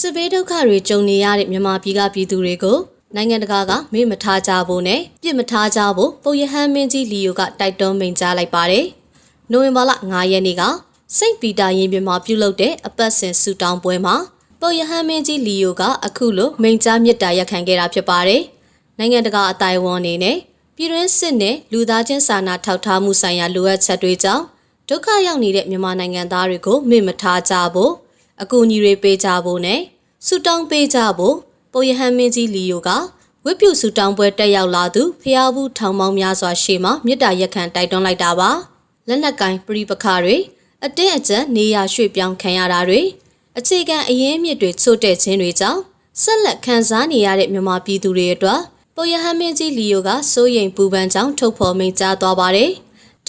စစ်ဘေးဒုက္ခတွေကြုံနေရတဲ့မြန်မာပြည်ကပြည်သူတွေကိုနိုင်ငံတကာကမေ့မထားကြဖို့နဲ့ပြစ်မထားကြဖို့ပုပ်ရဟန်းမင်းကြီးလီယိုကတိုက်တွန်းမိန့်ကြားလိုက်ပါတယ်။နိုဝင်ဘာလ9ရက်နေ့ကစိန့်ပီတာရင်ပြင်မှာပြုလုပ်တဲ့အပတ်စဉ်ဆူတောင်းပွဲမှာပုပ်ရဟန်းမင်းကြီးလီယိုကအခုလိုမိန့်ကြားမြစ်တာရက်ခံခဲ့တာဖြစ်ပါတယ်။နိုင်ငံတကာအတိုင်းအဝန်အနေနဲ့ပြည်တွင်းစစ်နဲ့လူသားချင်းစာနာထောက်ထားမှုဆိုင်ရာလိုအပ်ချက်တွေကြောင့်ဒုက္ခရောက်နေတဲ့မြန်မာနိုင်ငံသားတွေကိုမေ့မထားကြဖို့ အကူအညီတွေပေးကြဖို့နဲ့ဆူတောင်းပေးကြဖို့ပုပ်ရဟန်းမင်းကြီးလီယိုကဝိပုဆူတောင်းပွဲတက်ရောက်လာသူဖျားဘူးထောင်ပေါင်းများစွာရှေ့မှာမြစ်တာရက်ခံတိုက်တွန်းလိုက်တာပါလက်နက်ကင်ပြိပခါတွေအတင်းအကျပ်နေရရွှေ့ပြောင်းခံရတာတွေအခြေခံအရင်းမြစ်တွေချို့တဲ့ခြင်းတွေကြောင့်ဆက်လက်ခံစားနေရတဲ့မြန်မာပြည်သူတွေအတွက်ပုပ်ရဟန်းမင်းကြီးလီယိုကစိုးရိမ်ပူပန်ကြောင်းထုတ်ဖော်မိန့်ကြားသွားပါတယ်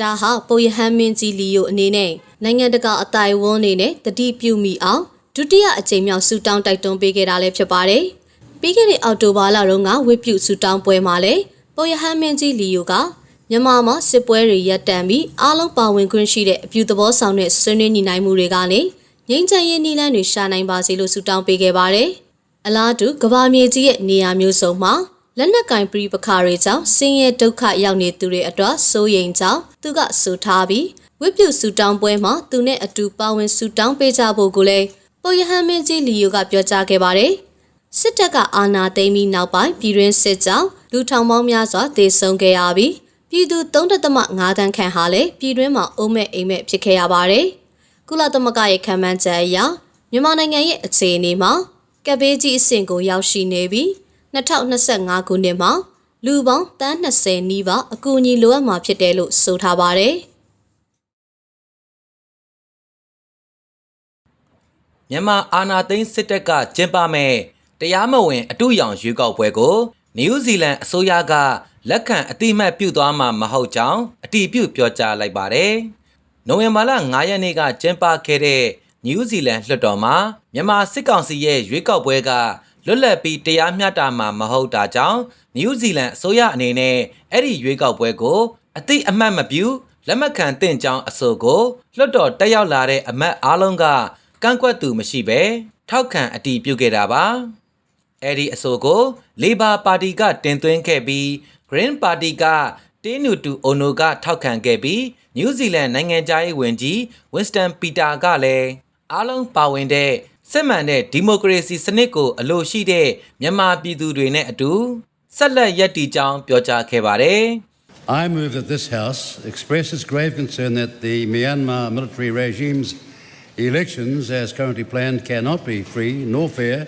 ဒါဟာပုပ်ရဟန်းမင်းကြီးလီယိုအနေနဲ့နိုင်ငံတကာအတိုင်းအဝန်းအနေနဲ့တတိပြုမိအောင်ဒုတိယအကြိမ်မြောက်ဆူတောင်းတိုက်တွန်းပေးခဲ့တာလည်းဖြစ်ပါတယ်။ပြီးခဲ့တဲ့အောက်တိုဘာလတုန်းကဝိပုဆူတောင်းပွဲမှာလည်းပုပ်ရဟန်းမင်းကြီးလီယိုကမြန်မာမှာစစ်ပွဲတွေရပ်တန့်ပြီးအားလုံးပါဝင်ခွင့်ရှိတဲ့အပြုသဘောဆောင်တဲ့ဆွေးနွေးညီနိုင်မှုတွေကနေငြိမ်းချမ်းရေးနည်းလမ်းတွေရှာနိုင်ပါစေလို့ဆုတောင်းပေးခဲ့ပါတယ်။အလားတူကဘာမြေကြီးရဲ့နေရာမျိုးစုံမှာ လက်နက်ကင်ပြပခါတွေကြောင့်ဆင်းရဲဒုက္ခရောက်နေသူတွေအတွက်စိုးရိမ်ကြောင်းသူကဆိုထားပြီးဝိပုဆူတောင်းပွဲမှာသူနဲ့အတူပါဝင်ဆူတောင်းပေးကြဖို့ကိုလည်းပုယဟန်မင်းကြီးလီယိုကပြောကြားခဲ့ပါတယ်။စစ်တပ်ကအာဏာသိမ်းပြီးနောက်ပိုင်းပြည်တွင်းစစ်ကြောင့်လူထောင်ပေါင်းများစွာသေဆုံးခဲ့ရပြီးပြည်သူ3.5တန်းခန့်ဟာလည်းပြည်တွင်းမှာအုံမဲ့အိမ်မဲ့ဖြစ်ခဲ့ရပါတယ်။ကုလသမဂ္ဂရဲ့ခံမှန်းချက်အရမြန်မာနိုင်ငံရဲ့အခြေအနေမှာကပ်ဘေးကြီးအဆင့်ကိုရောက်ရှိနေပြီး 2025ခုနှစ်မှာလူပေါင်းတန်း20နီးပါးအကူအညီလိုအပ်မှာဖြစ်တယ်လို့ဆိုထားပါတယ်။မြန်မာအာဏာသိမ်းစစ်တပ်ကကျင်းပမဲ့တရားမဝင်အတူရောင်ရွေးကောက်ပွဲကိုနယူးဇီလန်အစိုးရကလက်ခံအတိမတ်ပြုသွားမှာမဟုတ်ကြောင်းအတိပြုပြောကြားလိုက်ပါတယ်။နိုဝင်ဘာလ9ရက်နေ့ကကျင်းပခဲ့တဲ့နယူးဇီလန်လွှတ်တော်မှာမြန်မာစစ်ကောင်စီရဲ့ရွေးကောက်ပွဲက လွတ်လပ်ပြီးတရားမျှတမှာမဟုတ်တာကြောင့်နယူးဇီလန်အစိုးရအနေနဲ့အဲ့ဒီရွေးကောက်ပွဲကိုအတိအမှတ်မပြုလက်မခံသင့်ကြောင်းအဆိုကိုလွှတ်တော်တက်ရောက်လာတဲ့အမတ်အားလုံးကကန့်ကွက်သူမရှိဘဲထောက်ခံအတည်ပြုခဲ့တာပါအဲ့ဒီအဆိုကိုလေဘာပါတီကတင်သွင်းခဲ့ပြီး Green Party ကတင်းနူတူအိုနိုကထောက်ခံခဲ့ပြီးနယူးဇီလန်နိုင်ငံသားရေးဝန်ကြီး Winston Peter ကလည်းအားလုံးပါဝင်တဲ့ စစ်မှန်တဲ့ဒီမိုကရေစီစနစ်ကိုအလို့ရှိတဲ့မြန်မာပြည်သူတွေနဲ့အတူဆက်လက်ရည်တည်ကြောင်းပြောကြားခဲ့ပါတယ်။ I move that this House expresses grave concern that the Myanmar military regime's elections, as currently planned, cannot be free nor fair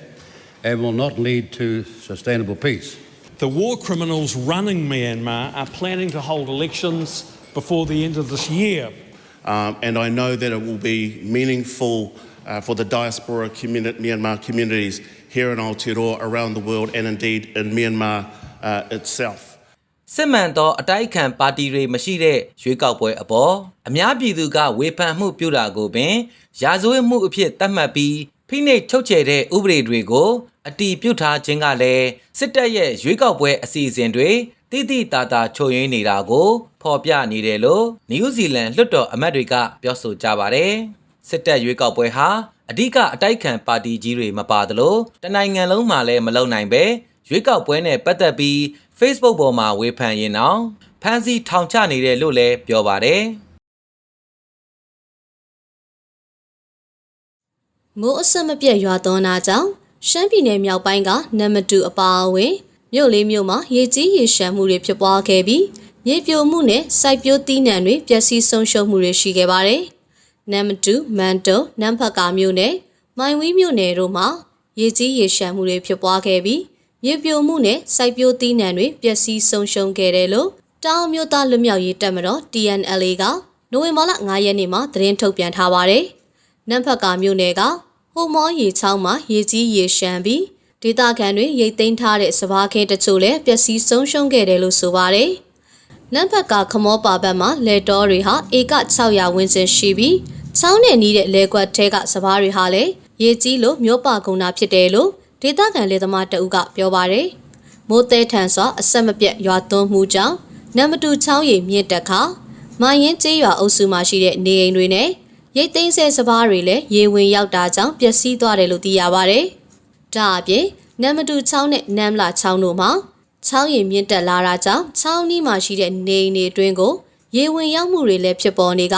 and will not lead to sustainable peace. The war criminals running Myanmar are planning to hold elections before the end of this year. Um, and I know that it will be meaningful uh, for the diaspora communi- Myanmar communities here in Aotearoa, around the world, and indeed in Myanmar uh, itself. စစ်မှန်သောအတိုက်အခံပါတီတွေမရှိတဲ့ရွေးကောက်ပွဲအပေါ်အများပြည်သူကဝေဖန်မှုပြုတာကိုပင်ရာဇဝတ်မှုအဖြစ်သတ်မှတ်ပြီးဖိနှိပ်ချုပ်ချယ်တဲ့ဥပဒေတွေကိုအတီးပြုတ်ထားခြင်းကလည်းစစ်တပ်ရဲ့ရွေးကောက်ပွဲအစီအစဉ်တွေတိတိတသာချုပ်ရင်းနေတာကိုဖော်ပြနေတယ်လို့နယူးဇီလန်လွှတ်တော်အမတ်တွေကပြောဆိုကြပါတယ် စစ်တပ်ရွေးကောက်ပွဲဟာအဓိကအတိုက်ခံပါတီကြီးတွေမပါသလိုတနိုင်ငံလုံးမှာလည်းမလုံနိုင်ပဲရွေးကောက်ပွဲနဲ့ပတ်သက်ပြီး Facebook ပေါ်မှာဝေဖန်ရင်တော့ဖန်စီထောင်ချနေတယ်လို့လည်းပြောပါတယ်။မိုးအဆက်မပြတ်ရွာသွန်းတာကြောင့်ရှမ်းပြည်နယ်မြောက်ပိုင်းကနမတူအပါအဝင်မြို့လေးမြို့မှာရေကြီးရေရှမ်းမှုတွေဖြစ်ပွားခဲ့ပြီးမြေပြိုမှုနဲ့စိုက်ပျိုးသီးနှံတွေပျက်စီးဆုံးရှုံးမှုတွေရှိခဲ့ပါတယ်။ နမတူမန်တုံနမ်ဖတ်ကာမြို့နယ်မိုင်ဝီးမြို့နယ်တို့မှာရေကြီးရေရှမ်းမှုတွေဖြစ်ပွားခဲ့ပြီးမြေပြိုမှုနဲ့စိုက်ပျိုးသီးနှံတွေပျက်စီးဆုံးရှုံးခဲ့တယ်လို့တောင်မြို့သားလွတ်မြောက်ရေးတပ်မတော် TNLA ကနိုဝင်ဘာလ9ရက်နေ့မှာသတင်းထုတ်ပြန်ထားပါတယ်။နမ်ဖတ်ကာမြို့နယ်ကဟိုမောရေချောင်းမှာရေကြီးရေရှမ်းပြီးဒေသခံတွေရိတ်သိမ်းထားတဲ့စဘာခင်းတချို့လည်းပျက်စီးဆုံးရှုံးခဲ့တယ်လို့ဆိုပါတယ်။ နမ်ဖတ်ကခမောပါဘက်မှာလေတော်တွေဟာဧက600ဝန်းကျင်ရှိပြီးချောင်းနဲ့နီးတဲ့လေကွက်ထဲကစဘာတွေဟာလည်းရေကြီးလို့မြို့ပါကုန်တာဖြစ်တယ်လို့ဒေသခံလေသမားတအုပ်ကပြောပါတယ်။မိုးသေးထန်စွာအဆက်မပြတ်ရွာသွန်းမှုကြောင့်နမ်မတူချောင်းရည်မြင့်တက်ခါမိုင်းရင်ကျေးရွာအုပ်စုမှာရှိတဲ့နေအိမ်တွေနဲ့ရိတ်သိမ်းဆဲစပားတွေလည်းရေဝင်ရောက်တာကြောင့်ပျက်စီးသွားတယ်လို့သိရပါဗျဒါအပြင်နမ်မတူချောင်းနဲ့နမ်လာချောင်းတို့မှာ ချောင်းရင်မြင့်တက်လာတာကြောင့်ချောင်းနီးမှာရှိတဲ့နေအိမ်တွေအတွင်းကိုရေဝင်ရောက်မှုတွေလည်းဖြစ်ပေါ်နေက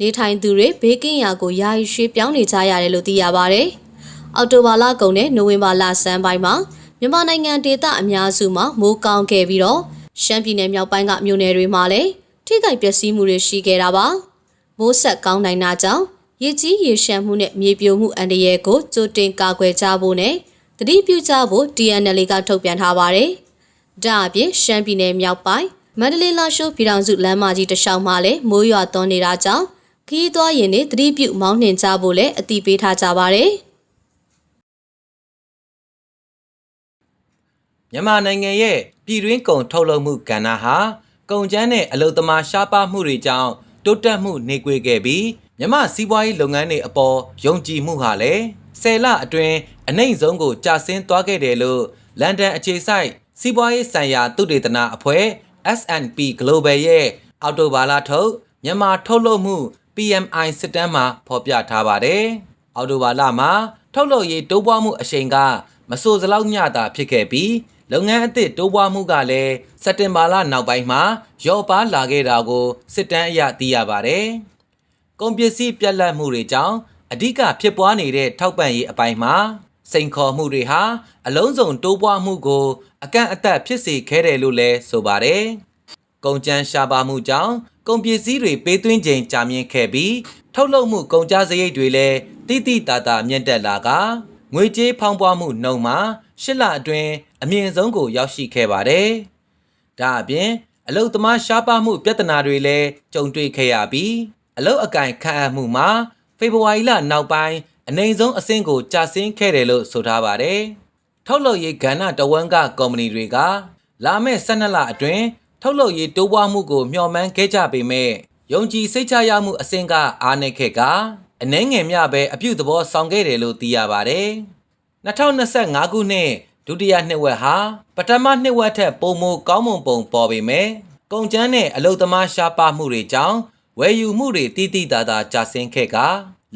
နေထိုင်သူတွေဘေးကင်းရာကိုယာယီရွှေ့ပြောင်းနေကြရတယ်လို့သိရပါဗျ။အော်တိုဘာလကုန်နဲ့နိုဝင်ဘာလဆန်းပိုင်းမှာမြန်မာနိုင်ငံဒေသအများစုမှာမိုးကောင်းခဲ့ပြီးတော့ရှမ်းပြည်နယ်မြောက်ပိုင်းကမြို့နယ်တွေမှာလည်းထိခိုက်ပျက်စီးမှုတွေရှိခဲ့တာပါ။မိုးဆက်ကောင်းနိုင်တာကြောင့်ရေကြီးရေရှမ်းမှုနဲ့မြေပြိုမှုအန္တရာယ်ကိုကြိုတင်ကာကွယ်ကြဖို့နဲ့တတိပြုကြဖို့ DNL ကထုတ်ပြန်ထားပါတယ်။ ဒါအပြင်ရှမ်းပြည်နယ်မြောက်ပိုင်းမန္တလေးလာရှိုးပြည်ထောင်စုလမ်းမကြီးတစ်လျှောက်မှာလည်းမိုးရွာသွန်းနေတာကြောင့်ခီးသွားရင်တွေတတိပြုမောင်းနှင်ကြဖို့လည်းအတိပေးထားကြပါတယ်။မြန်မာနိုင်ငံရဲ့ပြည်တွင်းကုန်ထုတ်လုပ်မှုကဏ္ဍဟာကုန်ကျန်းတဲ့အလုသမားရှားပါမှုတွေကြောင့်တိုးတက်မှုနှေးကွေးခဲ့ပြီးမြန်မာစီးပွားရေးလုပ်ငန်းတွေအပေါ်ယုံကြည်မှုဟာလည်းဆယ်လအတွင်းအနှိမ့်ဆုံးကိုကျဆင်းသွားခဲ့တယ်လို့လန်ဒန်အခြေစိုက် စီးပွားရေးဆိုင်ရာသုတေသနအဖွဲ့ S&P Global ရဲ့အော်တိုဘာလထုတ်မြန်မာထုတ်လုပ်မှု PMI စစ်တမ်းမှာဖော်ပြထားပါတယ်။အော်တိုဘာလမှာထုတ်လုပ်ရေးတိုးပွားမှုအရှိန်ကမဆိုစလောက်မျှတာဖြစ်ခဲ့ပြီးလုပ်ငန်းအသစ်တိုးပွားမှုကလည်းစက်တင်ဘာလနောက်ပိုင်းမှာရော့ပါလာခဲ့တာကိုစစ်တမ်းအရသိရပါတယ်။ကုန်ပစ္စည်းပြက်လက်မှုတွေကြောင့်အဓိကဖြစ်ပွားနေတဲ့ထောက်ပံ့ရေးအပိုင်းမှာ စိန်ခေါ်မှုတွေဟာအလုံးစုံတိုးပွားမှုကို အကန့်အသတ်ဖြစ်စေခဲ့တယ်လို့လည်းဆိုပါတယ်။ကုန်ကျန်းရှားပါမှုကြောင့်ကုန်ပစ္စည်းတွေပေးသွင်းချိန်ကြာမြင့်ခဲ့ပြီးထုတ်လုပ်မှုကုန်ကျစရိတ်တွေလည်းတိတိတသာမြင့်တက်လာကငွေကြေးဖောင်းပွားမှုနှုန်းမှာရှစ်လအတွင်းအမြင့်ဆုံးကိုရောက်ရှိခဲ့ပါတယ်။ဒါအပြင်အလုတ်သမားရှားပါမှုပြဿနာတွေလည်းကြုံတွေ့ခဲ့ရပြီးအလုတ်အကင်ခန့်အပ်မှုမှာဖေဖော်ဝါရီလနောက်ပိုင်း အနိုင်ဆုံးအဆင့်ကိုကျဆင်းခဲ့တယ်လို့ဆိုထားပါတယ်။ထုတ်လုပ်ရေးကဏ္ဍတဝန်းကကုမ္ပဏီတွေကလာမယ့်12လအတွင်းထုတ်လုပ်ရေးတိုးပွားမှုကိုမျှော်မှန်းခဲ့ကြပေမဲ့ယုံကြည်စိတ်ချရမှုအဆင့်ကအားနည်းခဲ့ကအနှဲငယ်မျှပဲအပြုသဘောဆောင်ခဲ့တယ်လို့သိရပါတယ်။2025ခုနှစ်ဒုတိယနှစ်ဝက်ဟာပထမနှစ်ဝက်ထက်ပိုမိုကောင်းမွန်ပုံပေါ်ပေမဲ့ကုန်ကျန်းတဲ့အလုသမားရှားပါမှုတွေကြောင့်ဝယ်ယူမှုတွေတိတိတသာကျဆင်းခဲ့က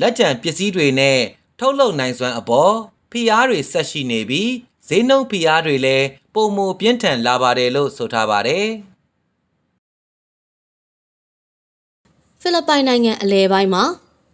လက်ကျန်ပစ္စည်းတွေနဲ့ထုတ်လုပ်နိုင်စွမ်းအပေါ်ဖိအားတွေဆက်ရှိနေပြီးဈေးနှုန်းဖိအားတွေလည်းပုံမပြင်းထန်လာပါတယ်လို့ဆိုထားပါတယ်။ဖိလစ်ပိုင်နိုင်ငံအလဲပိုင်းမှာ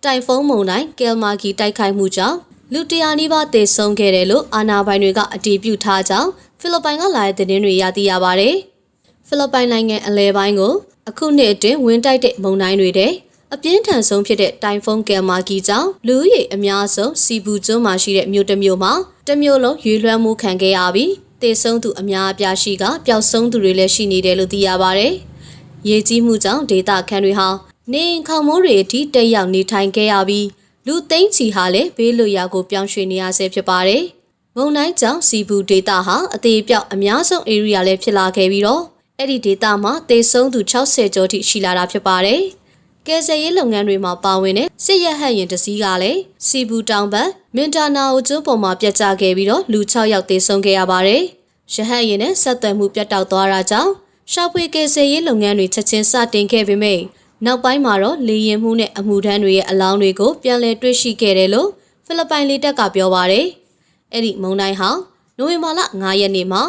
တိုင်ဖုန်းမုန်တိုင်းကယ်မာဂီတိုက်ခိုက်မှုကြောင့်လူတရာနီးပါးသေဆုံးခဲ့တယ်လို့အာဏာပိုင်တွေကအတည်ပြုထားကြောင်းဖိလစ်ပိုင်ကလာတဲ့သတင်းတွေရသိရပါဗျ။ဖိလစ်ပိုင်နိုင်ငံအလဲပိုင်းကိုအခုနှစ်အတွင်းဝင်တိုက်တဲ့မုန်တိုင်းတွေတဲ့ အပြင်းထန်ဆုံးဖြစ်တဲ့တိုင်ဖုန်းကယ်မာဂီကြောင့်လူဦးရေအများဆုံးစီဘူကျွန်းမှာရှိတဲ့မြို့တစ်မြို့မှာတစ်မြို့လုံးရွေလွှမ်းမှုခံခဲ့ရပြီးသေဆုံးသူအများအပြားရှိကပျောက်ဆုံးသူတွေလည်းရှိနေတယ်လို့သိရပါဗျ။ရေကြီးမှုကြောင့်ဒေသခံတွေဟာနေအိမ်ခေါင်မိုးတွေအထိတက်ရောက်နေထိုင်ခဲ့ရပြီးလူသိန်းချီဟာလည်းဘေးလွတ်ရာကိုပြောင်းရွှေ့နေရဆဲဖြစ်ပါတယ်။မုန်တိုင်းကြောင့်စီဘူဒေတာဟာအသေးပြောက်အများဆုံး area လည်းဖြစ်လာခဲ့ပြီးတော့အဲ့ဒီဒေတာမှာသေဆုံးသူ60ကျော်ထိရှိလာတာဖြစ်ပါတယ်။ ကယ်ဆယ်ရေးလုပ်ငန်းတွေမှာပါဝင်တဲ့စစ်ရဟတ်ရင်တစည်းကလည်းစီဘူတောင်ဘက်မင်တာနာအိုကျွန်းပေါ်မှာပြတ်ကျခဲ့ပြီးတော့လူ6ယောက်သေဆုံးခဲ့ရပါတယ်။ရဟတ်ရင်နဲ့ဆက်သွယ်မှုပြတ်တောက်သွားတာကြောင့်ရှောက်ဖွေကယ်ဆယ်ရေးလုပ်ငန်းတွေချက်ချင်းစတင်ခဲ့ပေမယ့်နောက်ပိုင်းမှာတော့လေရင်မှုနဲ့အမှုထမ်းတွေရဲ့အလောင်းတွေကိုပြန်လည်တွေ့ရှိခဲ့တယ်လို့ဖိလစ်ပိုင်လေတပ်ကပြောပါတယ်။အဲ့ဒီမုံတိုင်းဟာနိုဝင်ဘာလ9ရက်နေ့မှာ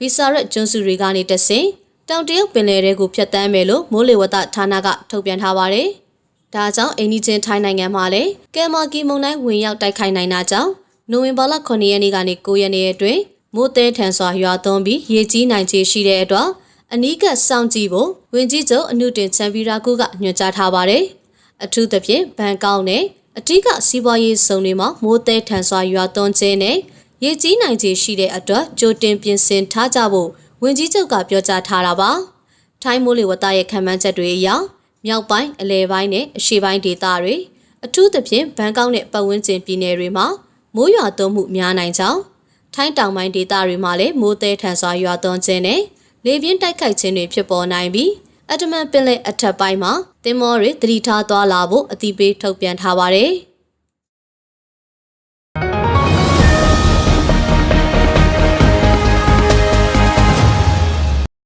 ဗီဆာရက်ကျွန်းစုတွေကနေတဆင် တောင်တရုတ်ပင်လယ်တွေကိုဖျက်ဆီးမယ်လို့မိုးလေဝသဌာနကထုတ်ပြန်ထားပါတယ်။ဒါကြောင့်အိန္ဒိချင်းထိုင်းနိုင်ငံမှာလည်းကယ်မာကီမုန်တိုင်းဝင်ရောက်တိုက်ခိုက်နိုင်တာကြောင့်နိုဝင်ဘာလ9ရက်နေ့ကနေ9ရက်နေ့အတွင်းမိုးသေးထန်စွာရွာသွန်းပြီးရေကြီးနိုင်ခြေရှိတဲ့အတွက်အနီးကပ်စောင့်ကြည့်ဖို့ဝင်ကြီးချုပ်အနုတင်ချန်ပီရာကူကညွှန်ကြားထားပါတယ်။အထူးသဖြင့်ဘန်ကောက်နဲ့အထူးကစီးပွားရေးစုံတွေမှာမိုးသေးထန်စွာရွာသွန်းခြင်းနဲ့ရေကြီးနိုင်ခြေရှိတဲ့အတွက်ကြိုတင်ပြင်ဆင်ထားကြဖို့ ဝင်ကြီးချုပ်ကပြောကြားထားတာပါ။ထိုင်းမိုးလေဝသရဲ့ခံမှန်းချက်တွေအရမြောက်ပိုင်းအလဲပိုင်းနဲ့အရှေ့ပိုင်းဒေသတွေအထူးသဖြင့်ဘန်ကောက်နဲ့ပတ်ဝန်းကျင်ပြည်နယ်တွေမှာမိုးရွာသွန်းမှုများနိုင်ကြောင်းထိုင်းတောင်ပိုင်းဒေသတွေမှာလည်းမိုးသေးထန်စွာရွာသွန်းခြင်းနဲ့လေပြင်းတိုက်ခိုက်ခြင်းတွေဖြစ်ပေါ်နိုင်ပြီးအတမန်ပင်လယ်အထက်ပိုင်းမှာသင်္ဘောတွေသတိထားသွားလာဖို့အတိပေးထုတ်ပြန်ထားပါတယ်။